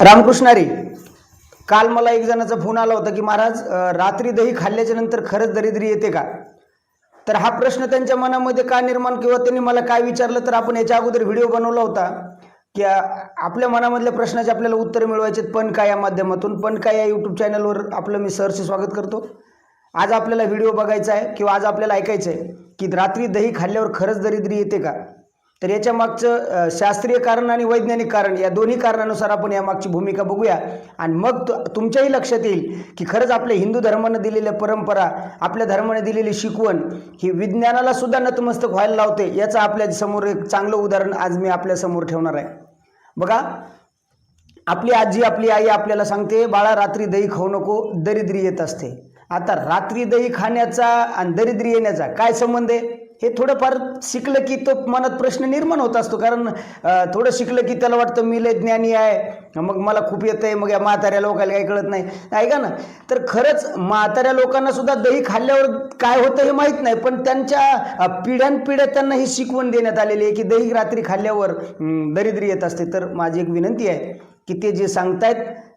रामकृष्णारी काल मला एक जणाचा फोन आला होता की महाराज रात्री दही खाल्ल्याच्या नंतर खरंच दरिद्री येते का? तर हा प्रश्न त्यांच्या मनामध्ये का निर्माण किंवा त्यांनी मला काय विचारलं तर आपण याच्या अगोदर व्हिडिओ बनवला होता की आपल्या मनामधल्या प्रश्नाचे आपल्याला उत्तर मिळवायचे पण काय या माध्यमातून? पण काय या यूट्यूब चॅनलवर आपलं मी सहर्ष स्वागत करतो. आज आपल्याला व्हिडिओ बघायचा आहे किंवा आज आपल्याला ऐकायचं आहे की रात्री दही खाल्ल्यावर खरंच दरिद्री येते का? तर याच्या मागचं शास्त्रीय कारण आणि वैज्ञानिक कारण या दोन्ही कारणानुसार आपण या मागची भूमिका बघूया. आणि मग तुमच्याही लक्षात येईल की खरंच आपल्या हिंदू धर्मानं दिलेल्या परंपरा आपल्या धर्माने दिलेली शिकवण ही विज्ञानाला सुद्धा नतमस्तक व्हायला लावते याचं आपल्यासमोर एक चांगलं उदाहरण आज मी आपल्यासमोर ठेवणार आहे. बघा आपली आजी आपली आई आपल्याला सांगते बाळा रात्री दही खाऊ नको दरिद्री येत असते. आता रात्री दही खाण्याचा आणि दरिद्री येण्याचा काय संबंध आहे? हे थोडंफार शिकलं की तो मनात प्रश्न निर्माण होत असतो. कारण थोडं शिकलं की त्याला वाटतं मी लय ज्ञानी आहे. मग मला खूप येतं आहे मग या म्हाताऱ्या लोकांना काही कळत नाही. ऐका ना. तर खरंच म्हाताऱ्या लोकांना सुद्धा दही खाल्ल्यावर काय होतं हे माहीत नाही. पण त्यांच्या पिढ्यानपिढ्या त्यांना ही शिकवण देण्यात आलेली आहे की दही रात्री खाल्ल्यावर दरिद्री येत असते. तर माझी एक विनंती आहे की ते जे सांगतायत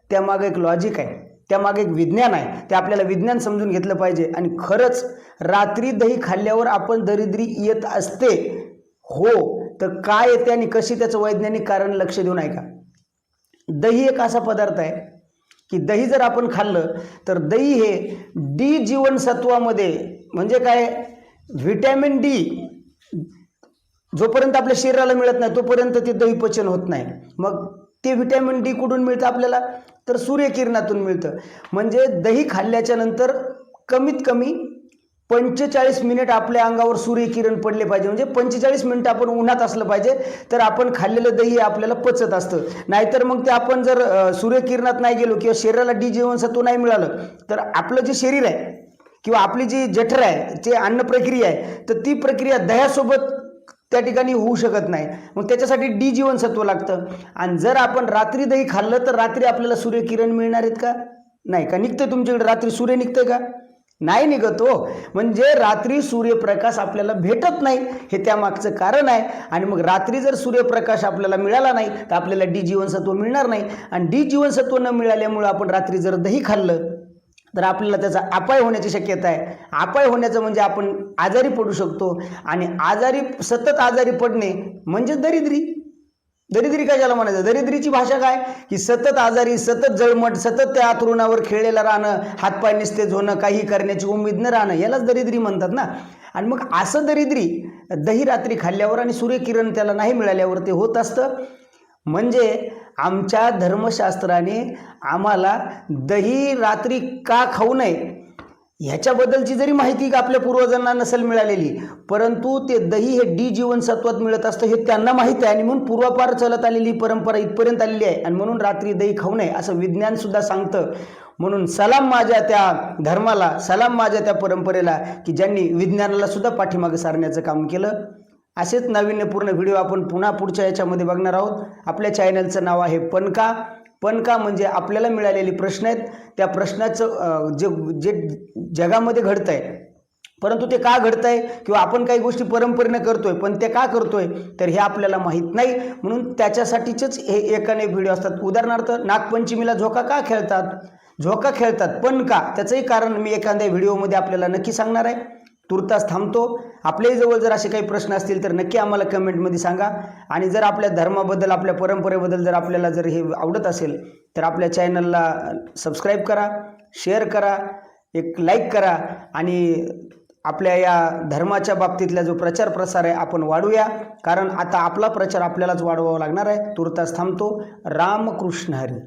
त्यामागं एक लॉजिक आहे. त्यामागे एक विज्ञान आहे. ते आपल्याला विज्ञान समजून घेतलं पाहिजे. आणि खरंच रात्री दही खाल्ल्यावर आपण दरिद्री येत असते. हो तर काय येते आणि कशी त्याचं वैज्ञानिक कारण लक्ष देऊन ऐका दही एक असा पदार्थ आहे की दही जर आपण खाल्लं तर दही हे डी जीवनसत्वामध्ये म्हणजे काय? व्हिटॅमिन डी जोपर्यंत आपल्या शरीराला मिळत नाही तोपर्यंत ते दही पचन होत नाही. मग ते व्हिटॅमिन डी कुठून मिळतं आपल्याला? तर सूर्यकिरणातून मिळतं. म्हणजे दही खाल्ल्याच्या नंतर कमीत कमी पंचेचाळीस मिनिट आपल्या अंगावर सूर्यकिरण पडले पाहिजे. म्हणजे पंचेचाळीस मिनिट आपण उन्हात असलं पाहिजे तर आपण खाल्लेलं दही हे आपल्याला पचत असतं. नाहीतर मग ते आपण जर सूर्यकिरणात नाही गेलो किंवा शरीराला डी जीवनसत्व नाही मिळालं तर आपलं जे शरीर आहे किंवा आपली जी जठर आहे जे अन्न प्रक्रिया आहे तर ती प्रक्रिया दह्यासोबत त्या ठिकाणी होऊ शकत नाही. मग त्याच्यासाठी डी जीवनसत्व लागतं. आणि जर आपण रात्री दही खाल्लं तर रात्री आपल्याला सूर्यकिरण मिळणार आहेत का? नाही का? निघतं तुमच्याकडे. रात्री सूर्य निघतं का? नाही निघत हो. म्हणजे रात्री सूर्यप्रकाश आपल्याला भेटत नाही. हे त्यामागचं कारण आहे. आणि मग रात्री जर सूर्यप्रकाश आपल्याला मिळाला नाही तर आपल्याला डी जीवनसत्व मिळणार नाही. आणि डी जीवनसत्व न मिळाल्यामुळं आपण रात्री जर दही खाल्लं तर आपल्याला त्याचा अपाय होण्याची शक्यता आहे. अपाय होण्याचं म्हणजे आपण आजारी पडू शकतो आणि आजारी सतत आजारी पडणे म्हणजे दरिद्री. दरिद्री कशाला म्हणायचं? दरिद्रीची भाषा काय? की सतत आजारी सतत जळमट सतत त्या आतरुणावर खेळलेलं राहणं हातपाय निस्तेज होणं काही करण्याची उमेद न राहणं यालाच दरिद्री म्हणतात ना. आणि मग असं दरिद्री दही रात्री खाल्ल्यावर आणि सूर्यकिरण त्याला नाही मिळाल्यावर ते होत असतं. म्हणजे आमच्या धर्मशास्त्राने आम्हाला दही रात्री का खाऊ नये ह्याच्याबद्दलची जरी माहिती आपल्या पूर्वजांना नसेल मिळालेली परंतु ते दही हे डी जीवनसत्वात मिळत असतं हे त्यांना माहिती आहे आणि म्हणून पूर्वापार चालत आलेली परंपरा इथपर्यंत आलेली आहे आणि म्हणून रात्री दही खाऊ नये असं विज्ञानसुद्धा सांगतं. म्हणून सलाम माझ्या त्या धर्माला सलाम माझ्या त्या परंपरेला की ज्यांनी विज्ञानाला सुद्धा पाठीमागे सारण्याचं काम केलं. असेच नाविन्यपूर्ण व्हिडिओ आपण पुन्हा पुढच्या याच्यामध्ये बघणार आहोत. आपल्या चॅनलचं नाव आहे पणका. पणका म्हणजे आपल्याला मिळालेले प्रश्न आहेत. त्या प्रश्नाचं जे जे जगामध्ये घडतं आहे परंतु ते का घडतं आहे किंवा आपण काही गोष्टी परंपरेनं करतोय पण ते का करतोय तर हे आपल्याला माहीत नाही. म्हणून त्याच्यासाठीचेच हे एकाने व्हिडिओ असतात. उदाहरणार्थ नागपंचमीला झोका का खेळतात? झोका खेळतात पण का त्याचंही कारण मी एखाद्या व्हिडिओमध्ये आपल्याला नक्की सांगणार आहे. तुर्तास थांबतो. आपल्याही जवळ जर असे काही प्रश्न असतील तर नक्की आम्हाला कमेंटमध्ये सांगा. आणि जर आपल्या धर्माबद्दल आपल्या परंपरेबद्दल जर आपल्याला जर हे आवडत असेल तर आपल्या चॅनलला सबस्क्राईब करा शेअर करा एक लाईक करा आणि आपल्या या धर्माच्या बाबतीतला जो प्रचार प्रसार आहे आपण वाढूया. कारण आता आपला प्रचार आपल्यालाच वाढवावा लागणार आहे. तुर्तास थांबतो. रामकृष्ण हरी.